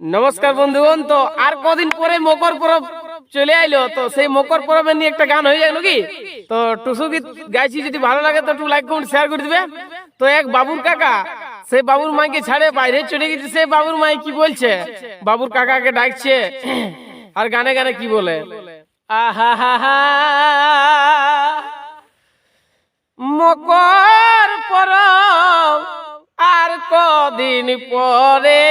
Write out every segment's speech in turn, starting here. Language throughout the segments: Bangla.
নমস্কার বন্ধুগণ তো আর কদিন পরে মকর পরব চলে আইলো, তো সেই মকর পরবে নিয়ে একটা গান হয়ে যায় নাকি? তো টুসু গীত গাইছি, যদি ভালো লাগে তো একটু লাইক কমেন্ট শেয়ার করে দিবে। তো এক বাবুর কাকা, সেই বাবুর মাইকে ছাড়ে বাইরে চলে গেছে, সেই বাবুর মাই কি বলছে? বাবুর কাকাকে ডাকছে, আর গানে গানে কি বলে? আহা হা হা মকর পরব আর কদিন পরে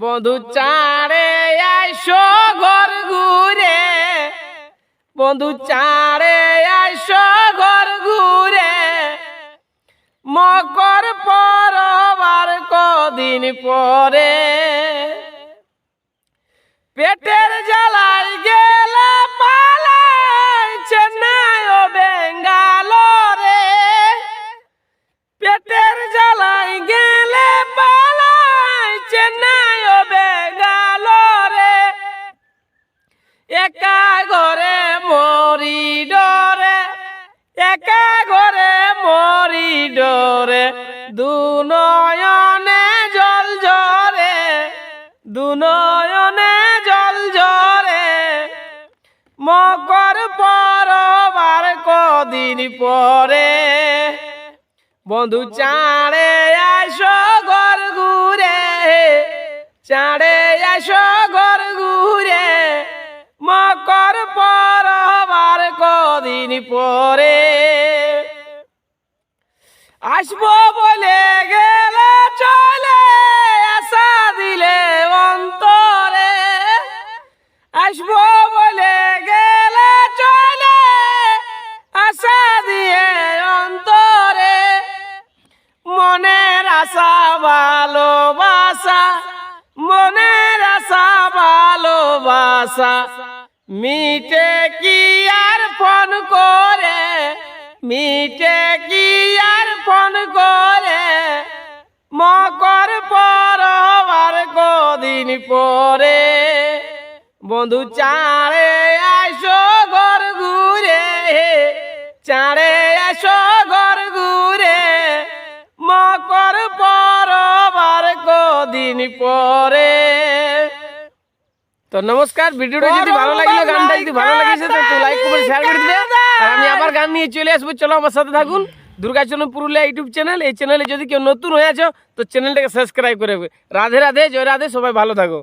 বন্ধু চাড়ে আইসো ঘর ঘুরে। বন্ধু চাড়ে আইসো ঘর ঘুরে। মকর পরবার কদিন পরে। পেটের একা ঘরে মরি ডরে, একা ঘরে মরি ডরে দু নয়নে জল ঝরে দু নয়নে জল ঝরে। মকর পরবার কদিন পরে, বন্ধু চাঁড়ে আসো ঘর ঘুরে, চাঁড়ে আসো ঘর কদিন পরে আসব বলে গেলে চলে আশা দিলে অন্তরে। আসব বলে গেলে চলে আশা দিয়ে অন্তরে। মনের আশা, ভালোবাসা, মনের আশা, ভালোবাসা মিটে কি ফোন করে, মিটে কি আর ফোন করে? মকর পরবার কদিন পরে বন্ধু চাঁড়ে আইসো ঘর ঘুরে, চাঁড়ে আইসো ঘর ঘুরে। মকর পরবার কদিন পরে তো নমস্কার ভিডিওটা যদি ভালো লাগল গানটা যদি ভালো লাগেছে তো লাইক কমেন্ট শেয়ার করে দিবে। আর আমি আবার গান নিয়ে চলে আসব। চলো আমার সাথে থাকুন। দুর্গাচরণ পুরুলিয়া ইউটিউব চ্যানেল এই চ্যানেলে যদি কেউ নতুন হয়ে আছো তো চ্যানেলটাকে সাবস্ক্রাইব করে রাধে রাধে জয় রাধে সবাই ভালো থাকো।